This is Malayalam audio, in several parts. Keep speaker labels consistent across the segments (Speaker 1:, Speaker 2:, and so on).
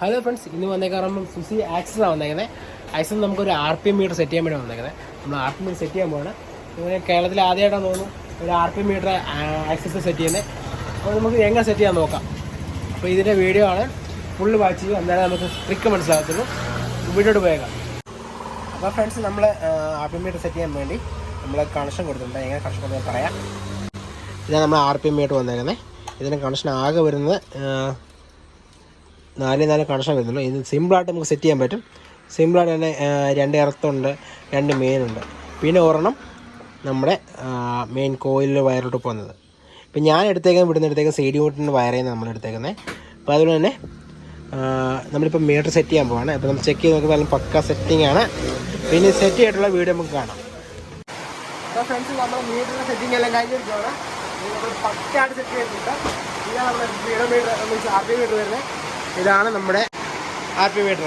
Speaker 1: ഹലോ ഫ്രണ്ട്സ് ഇന്ന് വന്നേക്കാറുമ്പം സുസി ആക്സസാണ് വന്നേക്കുന്നത് ആക്സസ് നമുക്കൊരു R P M meter set ചെയ്യാൻ വേണ്ടി വന്നേക്കുന്നത് നമ്മൾ ആർ പി എം സെറ്റ് ചെയ്യാൻ പോവാണ്. ഇങ്ങനെ കേരളത്തിൽ ആദ്യമായിട്ടാണ് തോന്നുന്നു ഒരു R P M meter access set ചെയ്യുന്നത് അപ്പോൾ നമുക്ക് എങ്ങനെ സെറ്റ് ചെയ്യാൻ നോക്കാം. അപ്പോൾ ഇതിന്റെ വീഡിയോ ആണ്. ഫുള്ള് വാച്ച് ചെയ്യും. എന്നാലേ നമുക്ക് ട്രിക്ക് മനസ്സിലാകത്തുള്ളൂ. വീഡിയോട്ട് പോയേക്കാം. അപ്പോൾ ഫ്രണ്ട്സ് നമ്മൾ R P M meter set ചെയ്യാൻ വേണ്ടി നമ്മൾ കണക്ഷൻ കൊടുത്തിട്ടുണ്ട്. എങ്ങനെ കണക്ഷൻ കൊടുത്താൽ പറയാം. ഇതാണ് നമ്മൾ ആർ പി എം മീറ്റർ വന്നേക്കുന്നത് ഇതിന് കണക്ഷൻ ആകെ വരുന്നത് നാല് നാല് കണക്ഷൻ വരുന്നുള്ളൂ. ഇത് സിമ്പിളായിട്ട് നമുക്ക് സെറ്റ് ചെയ്യാൻ പറ്റും. സിമ്പിളായിട്ട് തന്നെ രണ്ട് ഇറത്തുണ്ട് രണ്ട് മെയിനുണ്ട് പിന്നെ ഒരെണ്ണം നമ്മുടെ മെയിൻ കോയിലിൽ വയറിലോട്ട് പോകുന്നത്. ഇപ്പം ഞാൻ എടുത്തേക്കാൻ ഇവിടുന്ന് എടുത്തേക്കാൻ സി ഡി വയറേന്ന് നമ്മൾ എടുത്തേക്കുന്നത് അപ്പോൾ അതുകൊണ്ട് തന്നെ നമ്മളിപ്പോൾ മീറ്റർ സെറ്റ് ചെയ്യാൻ പോവാണ്. അപ്പോൾ നമ്മൾ ചെക്ക് ചെയ്ത് നോക്കുമ്പോൾ നല്ല പക്ക സെറ്റിംഗ് ആണ്. പിന്നെ സെറ്റ് ചെയ്തിട്ടുള്ള വീഡിയോ നമുക്ക് കാണാം. അപ്പോൾ ഫ്രണ്ട്സ് നമ്മൾ മീറ്ററിന്റെ സെറ്റിംഗ് എല്ലാം കഴിഞ്ഞിരിക്കുകയാണ് നമ്മൾ പക്കായിട്ട് സെറ്റ് ചെയ്തിട്ടുണ്ട്. പിന്നെ നമ്മുടെ video meter R P meter വരുന്നത് ഇതാണ് നമ്മുടെ ഹാപ്പി മീറ്റർ.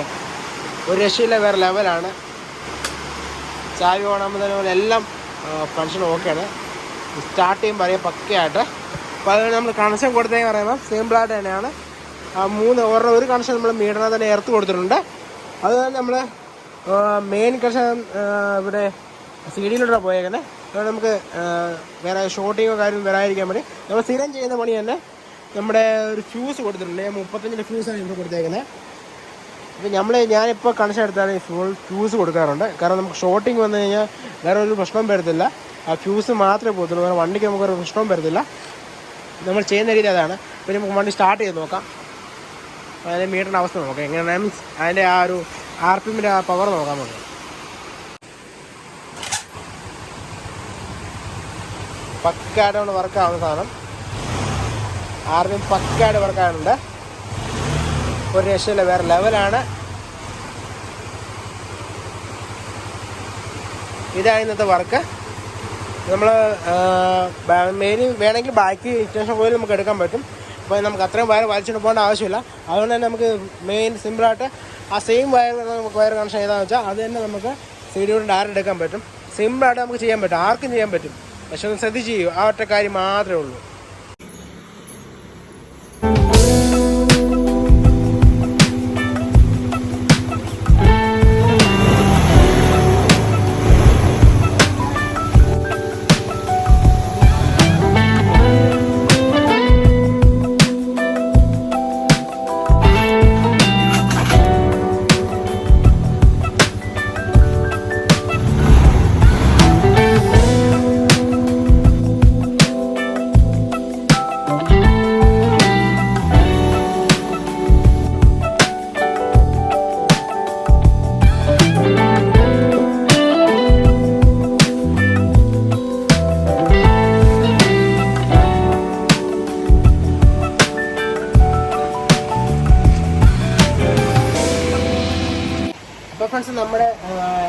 Speaker 1: ഒരു രക്ഷയില്ല വേറെ ലെവലാണ് ചാവി ഓണാകുമ്പോൾ എല്ലാം ഫങ്ഷൻ ഓക്കെയാണ് സ്റ്റാർട്ട് ചെയ്യുമ്പോൾ അറിയാം പക്കയായിട്ട്. അപ്പോൾ അതുകൊണ്ട് നമ്മൾ കണക്ഷൻ കൊടുത്തതെന്ന് പറയുമ്പോൾ സിമ്പിളായിട്ട് തന്നെയാണ്. ആ മൂന്ന് ഓരോ ഒരു കണക്ഷൻ നമ്മൾ മീറ്ററിനെ തന്നെ എർത്ത് കൊടുത്തിട്ടുണ്ട്. അതുപോലെ നമ്മൾ മെയിൻ കണക്ഷൻ ഇവിടെ സി ഡിയിലൂടെ പോയേക്കുന്നത് അതുകൊണ്ട് നമുക്ക് വേറെ ഷോട്ടിങ്ങോ കാര്യം വരാതിരിക്കാൻ വേണ്ടി നമ്മൾ സ്ഥിരം ചെയ്യുന്ന പണി തന്നെ നമ്മുടെ ഒരു ഫ്യൂസ് കൊടുത്തിട്ടുണ്ട്. മുപ്പത്തഞ്ചിന്റെ ഫ്യൂസാണ് ഇപ്പോൾ കൊടുത്തേക്കുന്നത് അപ്പോൾ നമ്മൾ ഞാനിപ്പോൾ കണക്ഷൻ എടുത്താൽ ഫുൾ ഫ്യൂസ് കൊടുക്കാറുണ്ട്. കാരണം നമുക്ക് ഷോട്ടിങ് വന്നു കഴിഞ്ഞാൽ വേറെ ഒരു പ്രശ്നവും വരത്തില്ല. ആ ഫ്യൂസ് മാത്രമേ പോകത്തുള്ളൂ. വേറെ വണ്ടിക്ക് നമുക്കൊരു പ്രശ്നവും വരത്തില്ല. നമ്മൾ ചെയ്യുന്ന രീതി അതാണ്. ഇപ്പോൾ നമുക്ക് വണ്ടി സ്റ്റാർട്ട് ചെയ്ത് നോക്കാം. അതിന്റെ മീറ്ററിന്റെ അവസ്ഥ നോക്കാം. എങ്ങനെയാണ് മീൻസ് അതിന്റെ ആ ഒരു ആർ പി എമ്മിന്റെ ആ പവർ നോക്കാൻ നമുക്ക്. പക്കായിട്ട് വർക്ക് ആവുന്ന സാധനം. ആർ പി എം പക്കായിട്ട് വർക്ക് ഒരു രക്ഷയില്ല വേറെ ലെവലാണ് ഇതാണ് ഇന്നത്തെ വർക്ക്. നമ്മൾ മെയിൻ വേണമെങ്കിൽ ബാക്കി ഇറ്റേഷൻ കോയിൽ നമുക്ക് എടുക്കാൻ പറ്റും. അപ്പോൾ നമുക്ക് അത്രയും വയർ വലിച്ചിട്ട് പോകേണ്ട ആവശ്യമില്ല. അതുകൊണ്ട് തന്നെ നമുക്ക് മെയിൻ സിമ്പിളായിട്ട് ആ സെയിം വയർ നമുക്ക് വയർ കണക്ഷൻ ചെയ്താൽ വെച്ചാൽ അത് തന്നെ നമുക്ക് സീഡിയോട് ഡയറക്റ്റ് എടുക്കാൻ പറ്റും. സിമ്പിളായിട്ട് നമുക്ക് ചെയ്യാൻ പറ്റും. ആർക്കും ചെയ്യാൻ പറ്റും. പക്ഷെ ഒന്ന് ശ്രദ്ധിച്ച് ചെയ്യൂ. ആ ഒറ്റ കാര്യം മാത്രമേ ഉള്ളൂ. അപ്പോൾ ഫ്രണ്ട്സ് നമ്മുടെ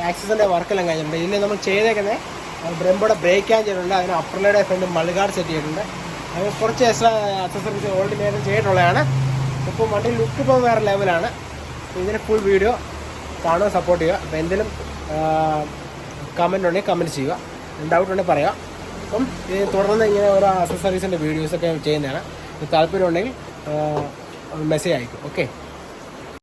Speaker 1: ആക്സിസിന്റെ വർക്കെല്ലാം കഴിഞ്ഞിട്ടുണ്ട്. ഇതിൽ നമ്മൾ ചെയ്തേക്കുന്നത് ബ്രംബോടെ ബ്രേക്ക് ആൻ ചെയ്തിട്ടുണ്ട്. അതിന് അപ്പർലയുടെ ഫ്രണ്ട് മൾഗാർഡ് സെറ്റ് ചെയ്തിട്ടുണ്ട്. അത് കുറച്ച് എക്സ്ട്രാ അക്സസറീസ് ഓൾറെഡി നേരം ചെയ്തിട്ടുള്ളതാണ്. ഇപ്പോൾ വണ്ടി ലുക്ക് ഇപ്പോൾ വേറെ ലെവലാണ് ഇതിന് ഫുൾ വീഡിയോ കാണുക സപ്പോർട്ട് ചെയ്യുക. അപ്പോൾ എന്തെങ്കിലും കമന്റ് ഉണ്ടെങ്കിൽ കമന്റ് ചെയ്യുക. ഡൗട്ട് ഉണ്ടെങ്കിൽ പറയാം അപ്പം ഇത് തുടർന്ന് ഇങ്ങനെ ഓരോ അക്സസറീസിന്റെ വീഡിയോസൊക്കെ ചെയ്യുന്നതാണ്. താല്പര്യം ഉണ്ടെങ്കിൽ മെസ്സേജ് അയക്കും ഓക്കെ